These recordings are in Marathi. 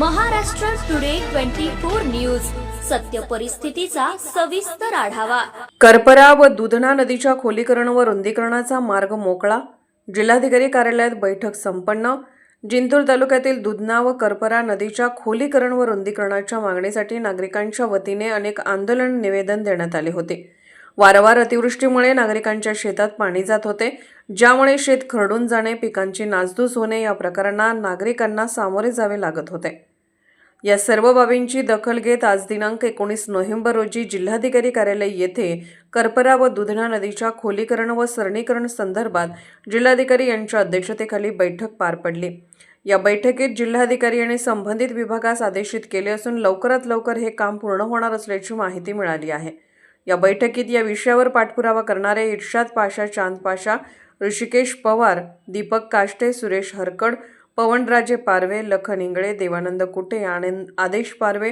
Maharashtra today twenty four news. सत्य परिस्थितीचा सविस्तर आढावा. करपरा व दुधना नदीच्या खोलीकरण व रुंदीकरणाचा मार्ग मोकळा. जिल्हाधिकारी कार्यालयात बैठक संपन्न. जिंतूर तालुक्यातील दुधना व करपरा नदीच्या खोलीकरण व रुंदीकरणाच्या मागणीसाठी नागरिकांच्या वतीने अनेक आंदोलन निवेदन देण्यात आले होते. वारंवार अतिवृष्टीमुळे नागरिकांच्या शेतात पाणी जात होते. ज्यामुळे शेत खरडून जाणे पिकांची नासधूस होणे या प्रकारांना नागरिकांना सामोरे जावे लागत होते. या सर्व बाबींची दखल घेत आज दिनांक एकोणीस नोव्हेंबर रोजी जिल्हाधिकारी कार्यालय येथे करपरा व दुधना नदीच्या खोलीकरण व सरणीकरण संदर्भात जिल्हाधिकारी यांच्या अध्यक्षतेखाली बैठक पार पडली. या बैठकीत जिल्हाधिकारी आणि संबंधित विभागास आदेशित केले असून लवकरात लवकर हे काम पूर्ण होणार असल्याची माहिती मिळाली आहे. या बैठकीत या विषयावर पाठपुरावा करणारे इर्शाद पाशा चांद पाशा ऋषिकेश पवार दीपक काष्टे सुरेश हरकड पवनराजे पारवे लखन इंगळे देवानंद कुटे आनंद आदेश पारवे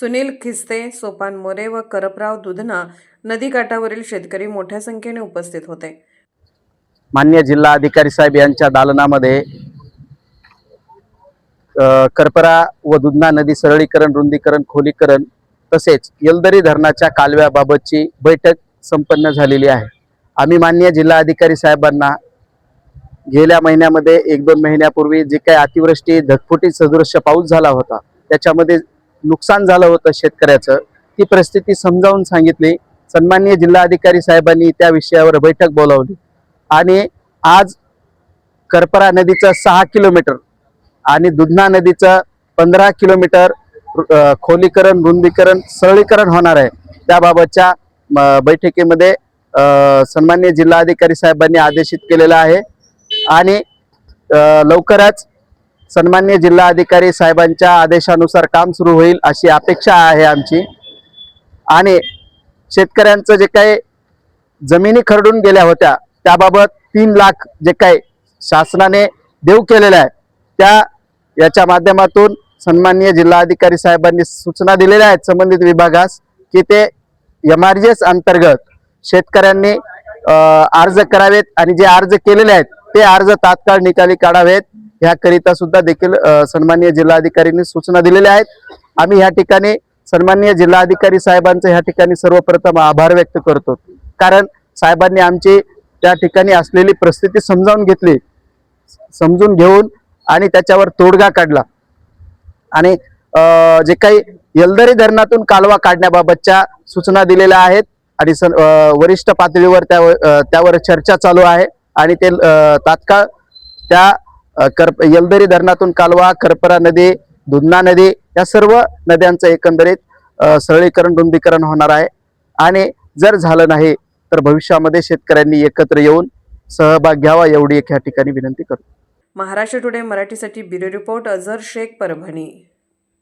सुनील खिस्ते सोपान मोरे व करपराव दुधना नदीकाठावरील शेतकरी मोठ्या संख्येने उपस्थित होते. मान्य जिल्हा अधिकारी साहेब यांच्या दालनामध्ये करपरा व दुधना नदी सरळीकरण रुंदीकरण खोलीकरण तसेच येलदरी धरणाच्या कालव्याबाबतची बैठक संपन्न झालेली आहे. आम्ही मान्य जिल्हा अधिकारी साहेबांना गेल्या महिन्यामध्ये एक दोन महिन्यापूर्वी जे काही अतिवृष्टी धगफुटी सदृश्य पाऊस झाला होता त्याच्यामध्ये नुकसान झालं होतं शेतकऱ्याचं. ती परिस्थिती समजावून सांगितली. सन्माननीय जिल्हाधिकारी साहेबांनी त्या विषयावर बैठक बोलावली. आणि आज करपरा नदीचं सहा किलोमीटर आणि दुधना नदीचं पंधरा किलोमीटर खोलीकरण रुंदीकरण सरळीकरण होणार आहे. त्याबाबतच्या म, बैठकीमध्ये सन्मान्य सन्माननीय जिल्हाधिकारी साहेबांनी आदेशित केलेलं आहे. आणि लवकरच सन्मान्य जिल्हा अधिकारी साहेबांच्या आदेशानुसार काम सुरू होईल अशी अपेक्षा आहे आमची. आणि शेतकऱ्यांचं जे काही जमिनी खरडून गेल्या होत्या त्याबाबत तीन लाख जे काही शासनाने देऊ केलेलं आहे त्या याच्या माध्यमातून सन्माननीय जिल्हाधिकारी साहेबांनी सूचना दिलेल्या आहेत संबंधित विभागास की ते एम आर जी एस अंतर्गत शेतकऱ्यांनी अर्ज करावेत आणि जे अर्ज केलेले आहेत ते अर्ज तात्काळ निकाली काढावेत. ह्याकरिता सुद्धा देखील सन्मान्य सन्माननीय जिल्हाधिकाऱ्यांनी सूचना दिलेल्या आहेत. आम्ही ह्या ठिकाणी सन्माननीय जिल्हाधिकारी साहेबांचं ह्या ठिकाणी सर्वप्रथम आभार व्यक्त करतो. कारण साहेबांनी आमची त्या ठिकाणी असलेली परिस्थिती समजावून घेतली. समजून घेऊन आणि त्याच्यावर तोडगा काढला. आणि जे काही यलदरी धरणातून कालवा काढण्याबाबतच्या सूचना दिलेल्या आहेत आणि वरिष्ठ पातळीवर त्यावर त्यावर चर्चा चालू आहे. आणि ते तात्काळ त्या अं, कर धरणातून कालवा करपरा नदी दुधना नदी या सर्व नद्यांचं एकंदरीत सरळीकरण रुंदीकरण होणार आहे. आणि जर झालं नाही तर भविष्यामध्ये शेतकऱ्यांनी एकत्र येऊन सहभाग घ्यावा एवढी एक ह्या ठिकाणी विनंती करतो महाराष्ट्र टुडे मराठीसाठी ब्युरो रिपोर्ट अझर शेख परभणी.